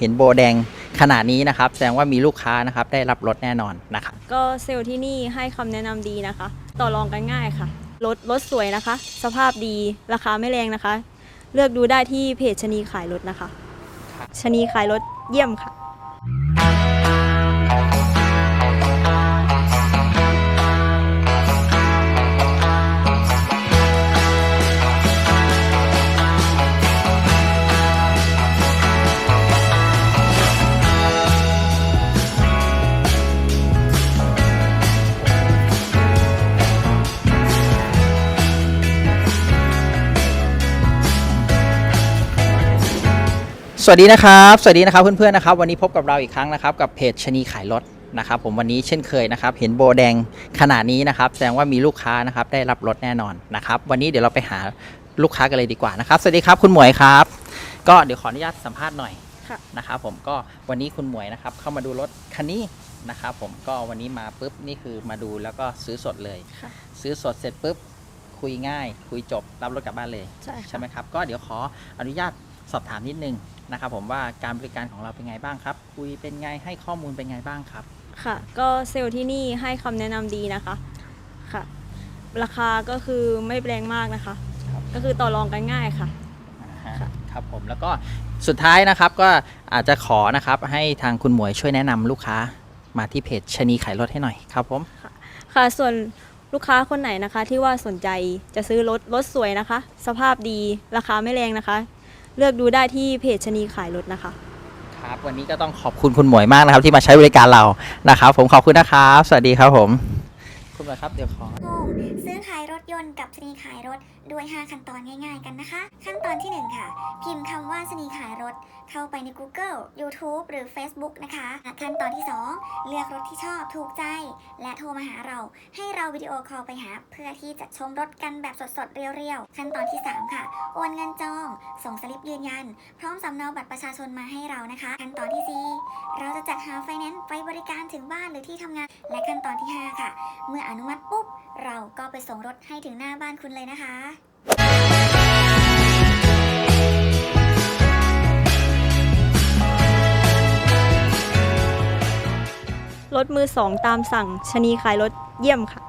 เห็นโบแดงขนาดนี้นะครับ แสดงว่ามีลูกค้านะครับได้รับรถแน่นอนนะครับ ก็เซลล์ที่นี่ให้คำแนะนำดีนะคะ ต่อรองกันง่ายค่ะ รถรถสวยนะคะ สภาพดีราคาไม่แรงนะคะ เลือกดูได้ที่เพจชะนีขายรถนะคะครับชะนีขายรถเยี่ยมค่ะ สวัสดีนะครับ สวัสดีนะครับเพื่อนๆนะครับ วันนี้พบกับเราอีกครั้งนะครับ กับเพจชะนีขายรถนะครับ ผมวันนี้เช่นเคยนะครับ เห็นโบแดงขนาดนี้นะครับ แสดงว่ามีลูกค้านะครับ ได้รับรถแน่นอนนะครับ วันนี้เดี๋ยวเราไปหาลูกค้ากันเลยดีกว่านะครับ สวัสดีครับคุณหมวยครับ ก็เดี๋ยวขออนุญาตสัมภาษณ์หน่อยค่ะนะครับ ผมก็วันนี้คุณหมวยนะครับ เข้ามาดูรถคันนี้นะครับ ผมก็วันนี้มาปุ๊บนี่คือมาดูแล้วก็ซื้อสดเลยค่ะซื้อสดเสร็จปุ๊บคุยง่าย คุยจบรับรถกลับบ้านเลยใช่ใช่ไหมครับก็เดี๋ยวขออนุญาตสอบถามนิดนึง นะครับผมว่าการบริการของเราเป็นไงบ้างครับ คุยเป็นไงให้ข้อมูลเป็นไงบ้างครับ ค่ะ ก็เซลล์ที่นี่ให้คำแนะนำดีนะคะค่ะ ราคาก็คือไม่แรงมากนะคะ ครับ ก็คือต่อรองกันง่ายค่ะ อ่าฮะค่ะ ครับผมแล้วก็สุดท้ายนะครับก็อาจจะขอนะครับให้ทางคุณหมวยช่วยแนะนำลูกค้ามาที่เพจชะนีขายรถให้หน่อยครับผม ค่ะ ส่วนลูกค้าคนไหนนะคะ ที่ว่าสนใจจะซื้อรถรถสวยนะคะ สภาพดีราคาไม่แรงนะคะ เลือกดูได้ที่เพจชะนีขายรถนะคะ ครับ วันนี้ก็ต้องขอบคุณคุณหมวยมากนะครับ ที่มาใช้บริการเรานะครับ ผมขอบคุณนะครับ สวัสดีครับผม คุณหมวยครับเดี๋ยวขอโฮมซื้อขายรถยนต์กับสนีขายรถ ด้วย 5 ขั้นตอนง่ายๆกันนะคะ ขั้นตอนที่ 1 ค่ะ พิมพ์คำว่า สนีขายรถ เข้าไปใน Google YouTube หรือ Facebook นะคะ ขั้นตอนที่ 2 เลือกรถที่ชอบถูกใจ และโทรมาหาเรา ให้เราวิดีโอคอลไปหา เพื่อที่จะชมรถกันแบบสดๆ เรียวๆ ขั้นตอนที่ 3 ค่ะ โอนเงินจอง ส่งสลิปยืนยัน พร้อมสำเนาบัตรประชาชนมาให้เรานะคะ ขั้นตอนที่ 4 เราจะจัดหาไฟแนนซ์ไปบริการถึงบ้านหรือที่ทำงาน และขั้นตอนที่ 5 ค่ะ เมื่ออนุมัติปุ๊บเราก็ไปส่งรถให้ถึงหน้าบ้านคุณเลยนะคะ รถมือสองตามสั่งชะนีขายรถเยี่ยมค่ะ